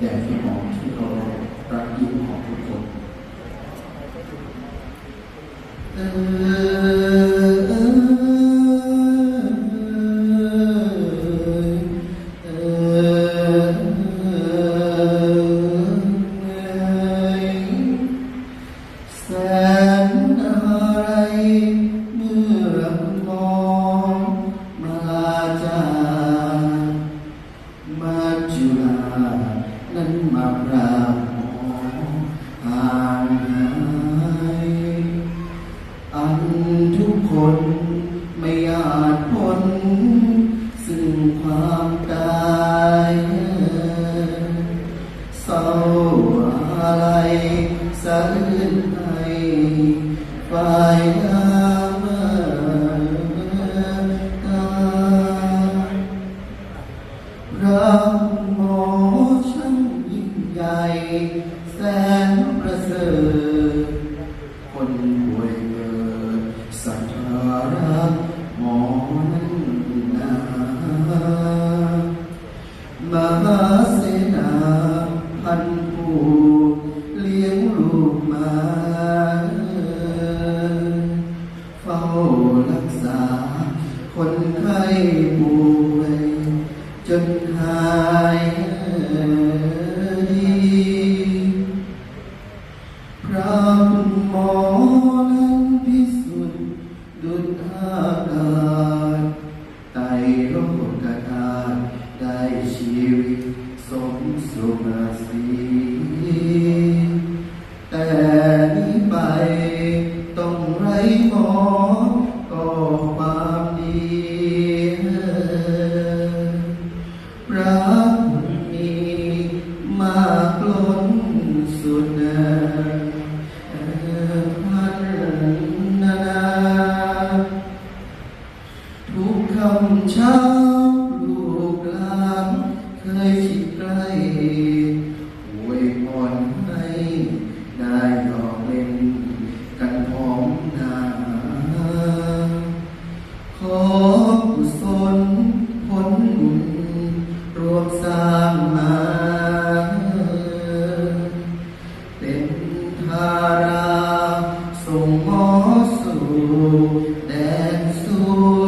แด่พี่น้องที่เคารพรักยิ่งของทุกคนเทุกคนไม่อาจพ้นซึ่งความตายเศร้าอะไรสะอื้นให้ฝ่ายงามตาพระหมอช่างยิ่งใหญ่แสนประเสริฐคนป่วย พันผู้เลี้ยงลูกมาเฝ้ารักษา คนไข้ป่วยจนหายดีพระหมอนั้นพิสุทธิ์ดุจอากาศไตรโลกธาตุได้ชีวิต มสุขสีแต่นี้ไปต้องไรหมอก็ความดีรักมีมากล้นสุดพันนาทุกคำเช้าลูกหลานเคยคิด รวมสร้างมาเป็นธาราส่งมอสู่แดนสู่